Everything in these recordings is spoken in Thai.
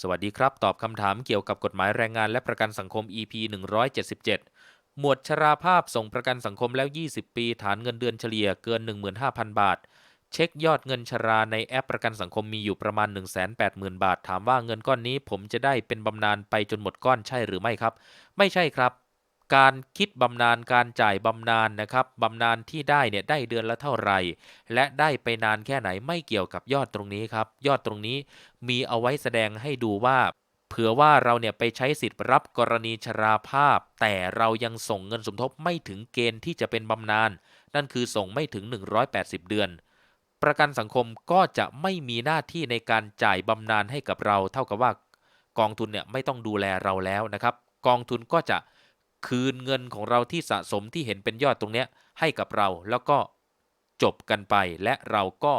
สวัสดีครับ ตอบคำถามเกี่ยวกับกฎหมายแรงงานและประกันสังคม EP 177 หมวดชราภาพส่งประกันสังคมแล้ว 20 ปี ฐานเงินเดือนเฉลี่ยเกิน 15,000 บาท เช็คยอดเงินชราในแอปประกันสังคมมีอยู่ประมาณ 180,000 บาท ถามว่าเงินก้อนนี้ผมจะได้เป็นบำนาญไปจนหมดก้อนใช่หรือไม่ครับ ไม่ใช่ครับ การคิดบำนาญการจ่ายบำนาญนะครับบำนาญที่ได้เนี่ยได้เดือนละเท่าไหร่ และได้ไปนานแค่ไหนไม่เกี่ยวกับยอดตรงนี้ครับ ยอดตรงนี้มีเอาไว้แสดงให้ดูว่าเผื่อว่าเราเนี่ยไปใช้สิทธิ์รับกรณีชราภาพ แต่เรายังส่งเงินสมทบไม่ถึงเกณฑ์ที่จะเป็นบำนาญนั่นคือส่งไม่ถึง 180 เดือน ประกันสังคมก็จะไม่มีหน้าที่ในการจ่ายบำนาญให้กับเรา เท่ากับว่ากองทุนเนี่ยไม่ต้องดูแลเราแล้วนะครับ กองทุนก็จะ คืนเงินของเราที่สะสมที่เห็นเป็นยอดตรงเนี้ยให้กับเราแล้วก็จบกันไปและเราก็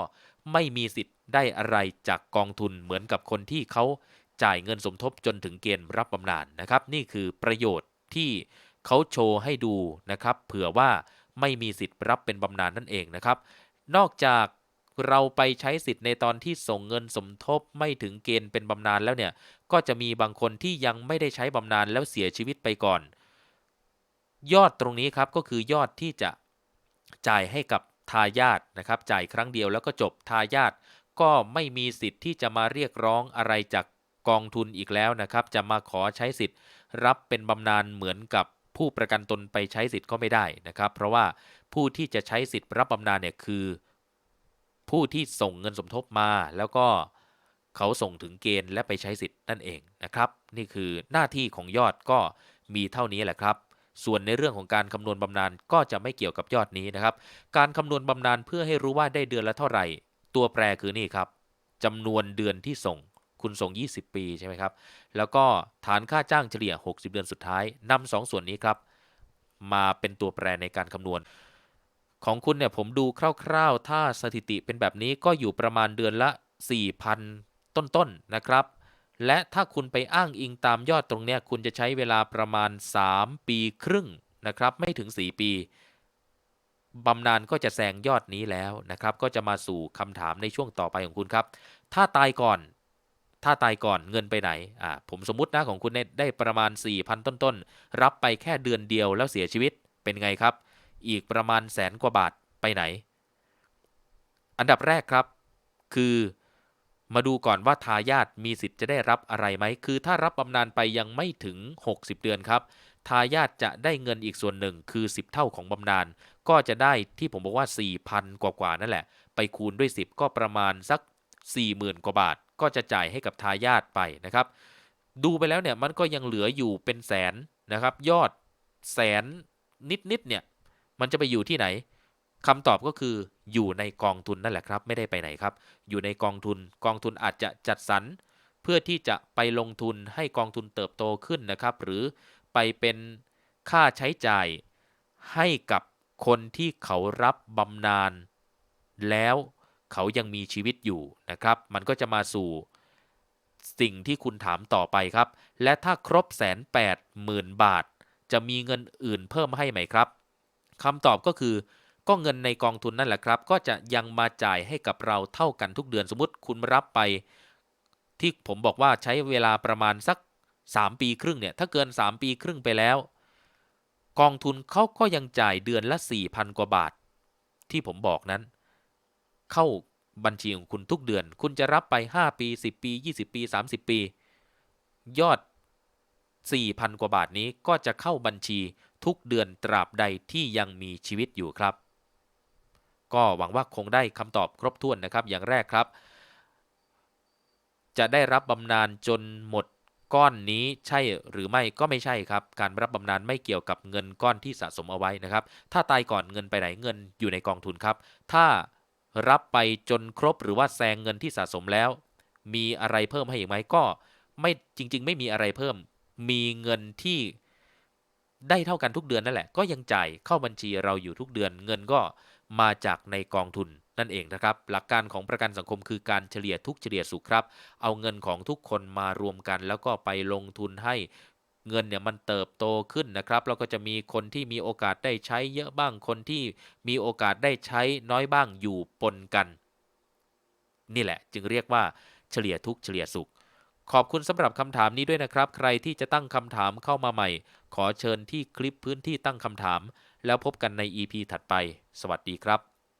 ไม่มีสิทธิ์ได้อะไรจากกองทุนเหมือนกับคนที่เขาจ่ายเงินสมทบจนถึงเกณฑ์รับบำนาญนะครับ นี่คือประโยชน์ที่เขาโชว์ให้ดูนะครับเผื่อว่าไม่มีสิทธิ์รับเป็นบำนาญนั่นเองนะครับ นอกจากเราไปใช้สิทธิ์ในตอนที่ส่งเงินสมทบไม่ถึงเกณฑ์เป็นบำนาญแล้วเนี่ย ก็จะมีบางคนที่ยังไม่ได้ใช้บำนาญแล้วเสียชีวิตไปก่อน ยอดตรงนี้ครับก็คือยอดที่จะจ่ายให้กับทายาทนะครับ จ่ายครั้งเดียวแล้วก็จบทายาทก็ไม่มีสิทธิ์ที่จะมาเรียกร้องอะไรจากกองทุนอีกแล้วนะครับ จะมาขอใช้สิทธิ์ รับเป็นบำนาญเหมือนกับผู้ประกันตนไปใช้สิทธิ์ก็ไม่ได้นะครับ เพราะว่าผู้ที่จะใช้สิทธิ์รับบำนาญเนี่ยคือ ผู้ที่ส่งเงินสมทบมา แล้วก็เขาส่งถึงเกณฑ์และไปใช้สิทธิ์นั่นเองนะครับ นี่คือหน้าที่ของยอดก็มีเท่านี้แหละครับ ส่วนในเรื่องของการคำนวณบำนาญก็จะไม่เกี่ยวกับยอดนี้นะครับ การคำนวณบำนาญเพื่อให้รู้ว่าได้เดือนละเท่าไหร่ ตัวแปรคือนี่ครับจำนวนเดือนที่ส่ง คุณส่ง 20 ปีใช่ไหมครับ แล้วก็ฐานค่าจ้างเฉลี่ย 60 เดือนสุดท้ายนำสองส่วนนี้ครับ มาเป็นตัวแปรในการคำนวณ ของคุณเนี่ยผมดูคร่าวๆ ถ้าสถิติเป็นแบบนี้ก็อยู่ประมาณเดือนละ 4,000 ต้นๆนะครับ และถ้าคุณไปอ้างอิงตามยอดตรงเนี้ยคุณจะใช้เวลาประมาณ 3 ปีครึ่งนะครับ ไม่ถึง 4 ปีบำนาญก็จะแซงยอดนี้แล้วนะครับ ก็จะมาสู่คำถามในช่วงต่อไปของคุณครับ ถ้าตายก่อน ถ้าตายก่อนเงินไปไหนอ่าผมสมมตินะของคุณเนตได้ประมาณ 4,000 ต้นๆ รับไปแค่เดือนเดียวแล้วเสียชีวิตเป็นไงครับ อีกประมาณแสนกว่าบาทไปไหน อันดับแรกครับ คือ มาดูก่อนว่าทายาทมีสิทธิ์จะได้รับอะไรไหม คือถ้ารับบำนาญไปยังไม่ถึง 60 เดือนครับ ทายาทจะได้เงินอีกส่วนหนึ่งคือ 10 เท่าของบำนาญ ก็จะได้ที่ผมบอกว่า 4,000 กว่าๆนั่นแหละ ไปคูณด้วย 10 ก็ประมาณสัก 40,000 กว่าบาท ก็จะจ่ายให้กับทายาทไปนะครับ ดูไปแล้วเนี่ยมันก็ยังเหลืออยู่เป็นแสนนะครับ ยอดแสนนิดๆเนี่ย มันจะไปอยู่ที่ไหน คำตอบก็คืออยู่ในกองทุนนั่นแหละครับ ไม่ได้ไปไหนครับ อยู่ในกองทุน กองทุนอาจจะจัดสรรเพื่อที่จะไปลงทุนให้กองทุนเติบโตขึ้นนะครับ หรือไปเป็นค่าใช้จ่ายให้กับคนที่เขารับบำนาญแล้วเขายังมีชีวิตอยู่นะครับ มันก็จะมาสู่สิ่งที่คุณถามต่อไปครับ และถ้าครบแสนแปดหมื่นบาท จะมีเงินอื่นเพิ่มให้ไหมครับคำตอบก็คือ ก็เงินในกองทุนนั่นแหละครับ ก็จะยังมาจ่ายให้กับเราเท่ากันทุกเดือนสมมติคุณรับไป ที่ผมบอกว่าใช้เวลาประมาณสัก 3 ปีครึ่งเนี่ยถ้าเกิน 3 ปีครึ่งไปแล้ว กองทุนเขาก็ยังจ่ายเดือนละ4,000กว่าบาท ที่ผมบอกนั้น เข้าบัญชีของคุณทุกเดือน คุณจะรับไป 5 ปี 10 ปี 20 ปี 30 ปี ยอด 4,000 กว่าบาทนี้ก็จะเข้าบัญชีทุกเดือนตราบใดที่ยังมีชีวิตอยู่ครับ ก็หวังว่าคงได้คำตอบครบถ้วนนะครับ อย่างแรกครับ จะได้รับบำนาญจนหมดก้อนนี้ใช่หรือไม่ก็ไม่ใช่ครับ การรับบำนาญไม่เกี่ยวกับเงินก้อนที่สะสมเอาไว้นะครับ ถ้าตายก่อนเงินไปไหนเงินอยู่ในกองทุนครับ ถ้ารับไปจนครบหรือว่าแซงเงินที่สะสมแล้ว มีอะไรเพิ่มให้อีกไหมก็ ไม่จริง ๆ ไม่มีอะไรเพิ่ม มีเงินที่ได้เท่ากันทุกเดือนนั่นแหละ ก็ยังจ่ายเข้าบัญชีเราอยู่ทุกเดือนเงินก็ มาจากในกองทุนนั่นเองนะครับ หลักการของประกันสังคมคือการเฉลี่ยทุกเฉลี่ยสุขครับ เอาเงินของทุกคนมารวมกัน แล้วก็ไปลงทุนให้เงินเนี่ยมันเติบโตขึ้นนะครับ แล้วก็จะมีคนที่มีโอกาสได้ใช้เยอะบ้างคนที่มีโอกาสได้ใช้น้อยบ้างอยู่ปนกัน นี่แหละ จึงเรียกว่าเฉลี่ยทุกเฉลี่ยสุข ขอบคุณสำหรับคำถามนี้ด้วยนะครับ ใครที่จะตั้งคำถามเข้ามาใหม่ ขอเชิญที่คลิปพื้นที่ตั้งคำถาม แล้วพบกันใน EP ถัดไป สวัสดีครับ